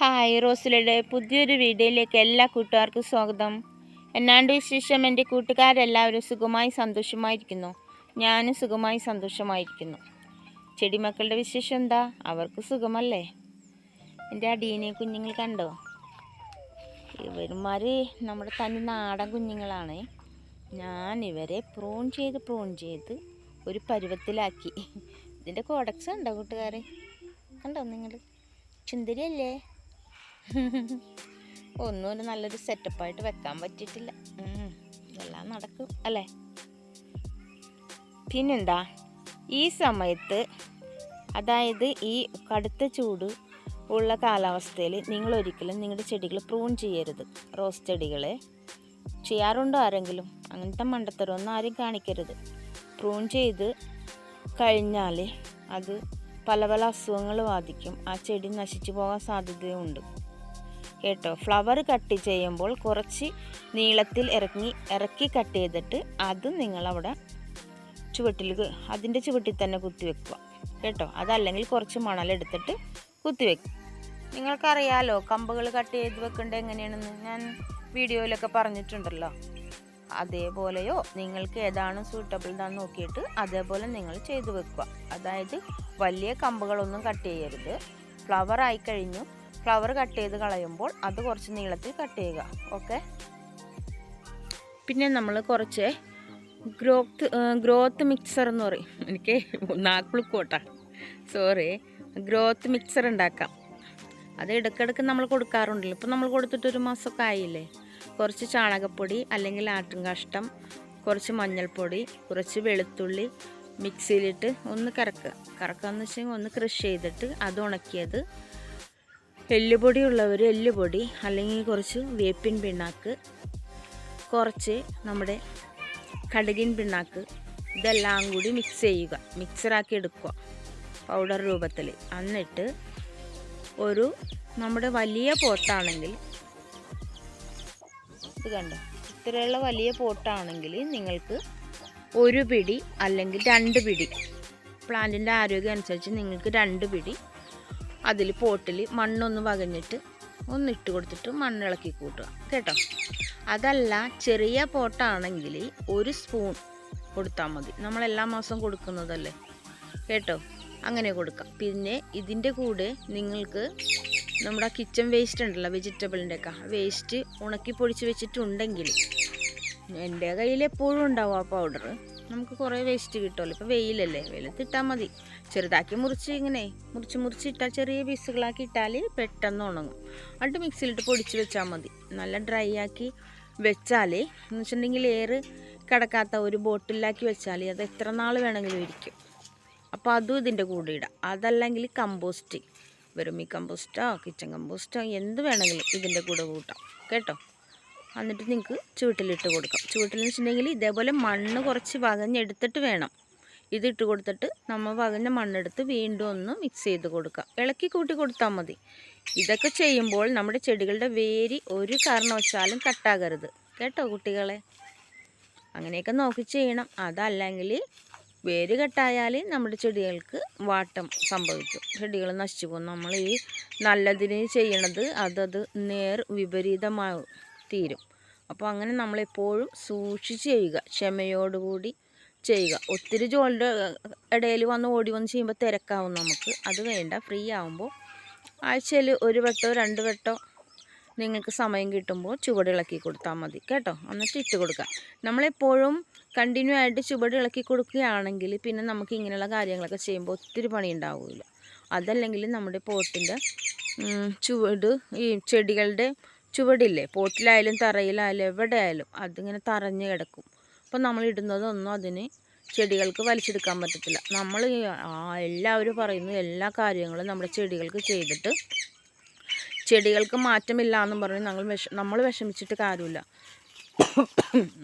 Hi റോസിലയുടെ പുതിയൊരു വീഡിയോയിലേക്ക് എല്ലാ കൂട്ടുകാർക്കും സ്വാഗതം. എന്നാണ്ട് വിശേഷം? എന്റെ കൂട്ടുകാരെല്ലാവരും സുഖമായി സന്തോഷമായിരിക്കുന്നു. ഞാനും സുഖമായി സന്തോഷമായിരിക്കുന്നു. ചെടിമക്കളുടെ വിശേഷം എന്താ? അവർക്ക് സുഖമല്ലേ? എന്റെ അടീനെ കുഞ്ഞുങ്ങൾ കണ്ടോ? ഇവന്മാർ നമ്മുടെ തനി നാടൻ കുഞ്ഞുങ്ങളാണ്. ഞാൻ ഇവരെ പ്രൂൺ ചെയ്ത് പ്രൂൺ ചെയ്ത് ഒരു പരുവത്തിലാക്കി. ഇതിന്റെ കോഡക്സ് ഉണ്ടോ കൂട്ടുകാർ കണ്ടോ നിങ്ങൾ? ചുന്ദരിയല്ലേ? ഒന്നും ഒരു നല്ലൊരു സെറ്റപ്പായിട്ട് വെക്കാൻ പറ്റിയിട്ടില്ല. എല്ലാം നടക്കും അല്ലേ? പിന്നെന്താ? ഈ സമയത്ത് അതായത് ഈ കടുത്ത ചൂട് ഉള്ള കാലാവസ്ഥയിൽ നിങ്ങൾ ഒരിക്കലും നിങ്ങളുടെ ചെടികൾ പ്രൂൺ ചെയ്യരുത്. റോസ് ചെടികളെ ചെയ്യാറുണ്ടോ ആരെങ്കിലും? അങ്ങനത്തെ മണ്ടത്തരമൊന്നും ആരും കാണിക്കരുത്. പ്രൂൺ ചെയ്ത് കഴിഞ്ഞാൽ അത് പല പല അസുഖങ്ങൾ ബാധിക്കും. ആ ചെടി നശിച്ചു പോകാൻ സാധ്യതയുണ്ട്. കേട്ടോ. ഫ്ലവർ കട്ട് ചെയ്യുമ്പോൾ കുറച്ച് നീളത്തിൽ ഇറങ്ങി ഇറക്കി കട്ട് ചെയ്തിട്ട് അത് നിങ്ങളവിടെ ചുവട്ടിൽ അതിന്റെ ചുവട്ടിൽ തന്നെ കുത്തി വെക്കുക. കേട്ടോ. അതല്ലെങ്കിൽ കുറച്ച് മണലെടുത്തിട്ട് കുത്തിവെക്കും നിങ്ങൾക്കറിയാലോ കമ്പുകൾ കട്ട് ചെയ്ത് വെക്കേണ്ടത് എങ്ങനെയാണെന്ന് ഞാൻ വീഡിയോയിലൊക്കെ പറഞ്ഞിട്ടുണ്ടല്ലോ. അതേപോലെയോ നിങ്ങൾക്ക് ഏതാണ് സൂട്ടബിൾ എന്നാന്ന് നോക്കിയിട്ട് അതേപോലെ നിങ്ങൾ ചെയ്തു വെക്കുക. അതായത് വലിയ കമ്പുകളൊന്നും കട്ട് ചെയ്യരുത്. ഫ്ലവർ ആയി കഴിഞ്ഞു ഫ്ലവർ കട്ട് ചെയ്ത് കളയുമ്പോൾ അത് കുറച്ച് നീളത്തിൽ കട്ട് ചെയ്യുക. ഓക്കെ പിന്നെ നമ്മൾ കുറച്ച് ഗ്രോത്ത് ഗ്രോത്ത് മിക്സർ എന്ന് പറയും. എനിക്ക് നാക്കുളുക്കോട്ട. സോറി ഗ്രോത്ത് മിക്സർ ഉണ്ടാക്കാം. അത് ഇടയ്ക്കിടയ്ക്ക് നമ്മൾ കൊടുക്കാറുണ്ടല്ലോ. ഇപ്പം നമ്മൾ കൊടുത്തിട്ട് ഒരു മാസമൊക്കെ ആയില്ലേ? കുറച്ച് ചാണകപ്പൊടി അല്ലെങ്കിൽ ആട്ടും കാഷ്ടം കുറച്ച് മഞ്ഞൾപ്പൊടി കുറച്ച് വെളുത്തുള്ളി മിക്സിയിലിട്ട് ഒന്ന് കറക്കുക. കറക്കുക എന്ന് വെച്ചാൽ ഒന്ന് ക്രഷ് ചെയ്തിട്ട് അത് ഉണക്കിയത് എല്ലുപൊടി ഉള്ളവർ എല്ലുപൊടി അല്ലെങ്കിൽ കുറച്ച് വേപ്പിൻ പിണ്ണാക്ക് കുറച്ച് നമ്മുടെ കടുകിൻ പിണ്ണാക്ക് ഇതെല്ലാം കൂടി മിക്സ് ചെയ്യുക. മിക്സറാക്കി എടുക്കുക പൗഡർ രൂപത്തിൽ എന്നിട്ട് ഒരു നമ്മുടെ വലിയ പോട്ടാണെങ്കിൽ ഇത് കണ്ടോ? ഇത്രയുള്ള വലിയ പോട്ടാണെങ്കിൽ നിങ്ങൾക്ക് ഒരു പിടി അല്ലെങ്കിൽ രണ്ട് പിടി. പ്ലാന്റിന്റെ ആരോഗ്യം അനുസരിച്ച് നിങ്ങൾക്ക് രണ്ട് പിടി അതിൽ പോട്ടിൽ മണ്ണൊന്ന് വകഞ്ഞിട്ട് ഒന്ന് ഇട്ട് കൊടുത്തിട്ട് മണ്ണിളക്കി കൂട്ടുക. കേട്ടോ? അതല്ല ചെറിയ പോട്ടാണെങ്കിൽ ഒരു സ്പൂൺ കൊടുത്താൽ മതി. നമ്മൾ എല്ലാ മാസവും കൊടുക്കുന്നതല്ലേ? കേട്ടോ? അങ്ങനെ കൊടുക്കാം. പിന്നെ ഇതിന്റെ കൂടെ നിങ്ങൾക്ക് നമ്മുടെ കിച്ചൺ വേസ്റ്റ് ഉണ്ടല്ലോ വെജിറ്റബിളിന്റെ ഒക്കെ വേസ്റ്റ് ഉണക്കി പൊടിച്ച് വെച്ചിട്ടുണ്ടെങ്കിൽ എന്റെ കയ്യിൽ എപ്പോഴും ഉണ്ടാവും ആ പൗഡർ നമുക്ക് കുറേ വേസ്റ്റ് കിട്ടുമല്ലോ. ഇപ്പോൾ വെയിലല്ലേ വെയിലത്തിട്ടാൽ മതി. ചെറുതാക്കി മുറിച്ച് ഇങ്ങനെ മുറിച്ച് മുറിച്ച് ഇട്ടാൽ ചെറിയ പീസുകളാക്കി ഇട്ടാൽ പെട്ടെന്ന് ഉണങ്ങും. എന്നിട്ട് മിക്സിയിലിട്ട് പൊടിച്ച് വെച്ചാൽ മതി. നല്ല ഡ്രൈ ആക്കി വെച്ചാൽ എന്ന് വെച്ചിട്ടുണ്ടെങ്കിൽ എയർ കിടക്കാത്ത ഒരു ബോട്ടിലാക്കി വെച്ചാൽ അത് എത്ര നാൾ വേണമെങ്കിലും ഇരിക്കും. അപ്പോൾ അതും ഇതിന്റെ കൂടെ ഇടാം. അതല്ലെങ്കിൽ കമ്പോസ്റ്റ് വെറുമി കമ്പോസ്റ്റോ കിച്ചൺ കമ്പോസ്റ്റോ എന്ത് വേണമെങ്കിലും ഇതിന്റെ കൂടെ കൂട്ടാം. കേട്ടോ? എന്നിട്ട് നിങ്ങൾക്ക് ചുവട്ടിലിട്ട് കൊടുക്കാം. ചുവട്ടിൽ വെച്ചിട്ടുണ്ടെങ്കിൽ ഇതേപോലെ മണ്ണ് കുറച്ച് വകഞ്ഞെടുത്തിട്ട് വേണം. ഇതിട്ട് കൊടുത്തിട്ട് നമ്മൾ വകഞ്ഞ മണ്ണെടുത്ത് വീണ്ടും ഒന്ന് മിക്സ് ചെയ്ത് കൊടുക്കുക ഇളക്കി കൂട്ടി കൊടുത്താൽ മതി. ഇതൊക്കെ ചെയ്യുമ്പോൾ നമ്മുടെ ചെടികളുടെ വേരി ഒരു കാരണവശാലും കട്ടാകരുത് കേട്ടോ കുട്ടികളെ? അങ്ങനെയൊക്കെ നോക്കി ചെയ്യണം. അതല്ലെങ്കിൽ വേര് കെട്ടായാൽ നമ്മുടെ ചെടികൾക്ക് വാട്ടം സംഭവിക്കും. ചെടികൾ നശിച്ചു പോകും. നമ്മൾ ഈ നല്ലതിന് ചെയ്യണത് അതത് നേർ വിപരീതമാവും. തീരും. അപ്പോൾ അങ്ങനെ നമ്മളെപ്പോഴും സൂക്ഷിച്ച് ചെയ്യുക ക്ഷമയോടുകൂടി ചെയ്യുക. ഒത്തിരി ജോലിയുടെ ഇടയിൽ വന്ന് ഓടി വന്ന് ചെയ്യുമ്പോൾ തിരക്കാവും നമുക്ക്. അത് വേണ്ട ഫ്രീ ആവുമ്പോൾ ആഴ്ചയിൽ ഒരു വട്ടോ രണ്ട് വട്ടോ നിങ്ങൾക്ക് സമയം കിട്ടുമ്പോൾ ചുവട് ഇളക്കി കൊടുത്താൽ മതി. കേട്ടോ? എന്നിട്ട് ഇട്ട് കൊടുക്കുക. നമ്മളെപ്പോഴും കണ്ടിന്യൂ ആയിട്ട് ചുവട് ഇളക്കി കൊടുക്കുകയാണെങ്കിൽ പിന്നെ നമുക്ക് ഇങ്ങനെയുള്ള കാര്യങ്ങളൊക്കെ ചെയ്യുമ്പോൾ ഒത്തിരി പണി ഉണ്ടാവില്ല അതല്ലെങ്കിൽ നമ്മുടെ പോട്ടിന്റെ ചുവട് ഈ ചെടികളുടെ ചുവടില്ലേ? പോട്ടിലായാലും തറയിലായാലും എവിടെ ആയാലും അതിങ്ങനെ തറഞ്ഞ് കിടക്കും. അപ്പോൾ നമ്മൾ ഇടുന്നതൊന്നും അതിന് ചെടികൾക്ക് വലിച്ചെടുക്കാൻ പറ്റത്തില്ല. നമ്മൾ എല്ലാവരും പറയുന്നു എല്ലാ കാര്യങ്ങളും നമ്മുടെ ചെടികൾക്ക് ചെയ്തിട്ട് ചെടികൾക്ക് മാറ്റമില്ല എന്ന് പറഞ്ഞ് ഞങ്ങൾ വിഷ നമ്മൾ വിഷമിച്ചിട്ട് കാര്യമില്ല.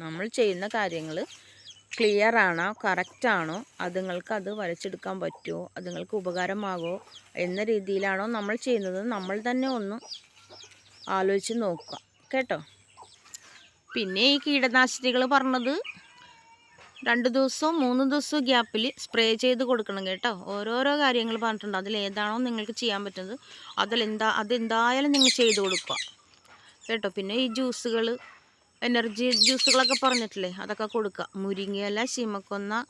നമ്മൾ ചെയ്യുന്ന കാര്യങ്ങൾ ക്ലിയർ ആണോ? കറക്റ്റ് ആണോ? അതുങ്ങൾക്ക് അത് വരച്ചെടുക്കാൻ പറ്റുമോ? അതുങ്ങൾക്ക് ഉപകാരമാകുമോ? എന്ന രീതിയിലാണോ നമ്മൾ ചെയ്യുന്നത്. നമ്മൾ തന്നെ ഒന്ന് ആലോചിച്ച് നോക്കുക. കേട്ടോ? പിന്നെ ഈ കീടനാശിനികൾ പറഞ്ഞത് രണ്ട് ദിവസവും മൂന്ന് ദിവസവും ഗ്യാപ്പിൽ സ്പ്രേ ചെയ്ത് കൊടുക്കണം കേട്ടോ. ഓരോരോ കാര്യങ്ങൾ പറഞ്ഞിട്ടുണ്ട്. അതിൽ ഏതാണോ നിങ്ങൾക്ക് ചെയ്യാൻ പറ്റുന്നത്. അതിലെന്താ അതെന്തായാലും നിങ്ങൾ ചെയ്ത് കൊടുക്കുക. കേട്ടോ? പിന്നെ ഈ ജ്യൂസുകൾ എനർജി ജ്യൂസുകളൊക്കെ പറഞ്ഞിട്ടില്ലേ? അതൊക്കെ കൊടുക്കുക. മുരിങ്ങയില ശീമക്കൊന്ന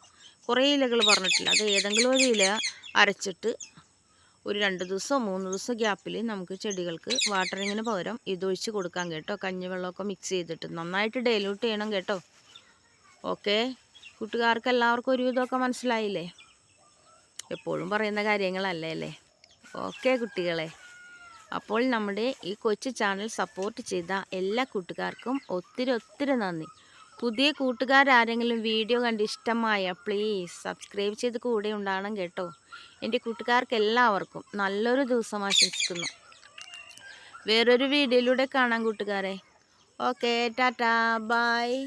കുറേ ഇലകൾ പറഞ്ഞിട്ടില്ല? അത് ഏതെങ്കിലും ഒരു ഇല അരച്ചിട്ട് ഒരു രണ്ട് ദിവസം മൂന്ന് ദിവസം ഗ്യാപ്പിൽ നമുക്ക് ചെടികൾക്ക് വാട്ടറിങ്ങിന് പകരം ഇതൊഴിച്ച് കൊടുക്കാം കേട്ടോ. കഞ്ഞിവെള്ളമൊക്കെ മിക്സ് ചെയ്തിട്ട്. നന്നായിട്ട് ഡൈലൂട്ട് ചെയ്യണം കേട്ടോ. ഓക്കെ കൂട്ടുകാർക്ക് എല്ലാവർക്കും ഒരു ഇതൊക്കെ മനസ്സിലായില്ലേ? എപ്പോഴും പറയുന്ന കാര്യങ്ങളല്ലേ അല്ലേ? ഓക്കെ കുട്ടികളെ. അപ്പോൾ നമ്മുടെ ഈ കൊച്ചു ചാനൽ സപ്പോർട്ട് ചെയ്ത എല്ലാ കൂട്ടുകാർക്കും ഒത്തിരി ഒത്തിരി നന്ദി. പുതിയ കൂട്ടുകാരാരെങ്കിലും വീഡിയോ കണ്ട് ഇഷ്ടമായ പ്ലീസ് സബ്സ്ക്രൈബ് ചെയ്ത് കൂടെ ഉണ്ടാകണം കേട്ടോ. എന്റെ കൂട്ടുകാർക്ക് എല്ലാവർക്കും നല്ലൊരു ദിവസം ആശംസിക്കുന്നു. വേറൊരു വീഡിയോയിലൂടെ കാണാം കൂട്ടുകാരെ. Okay tata bye.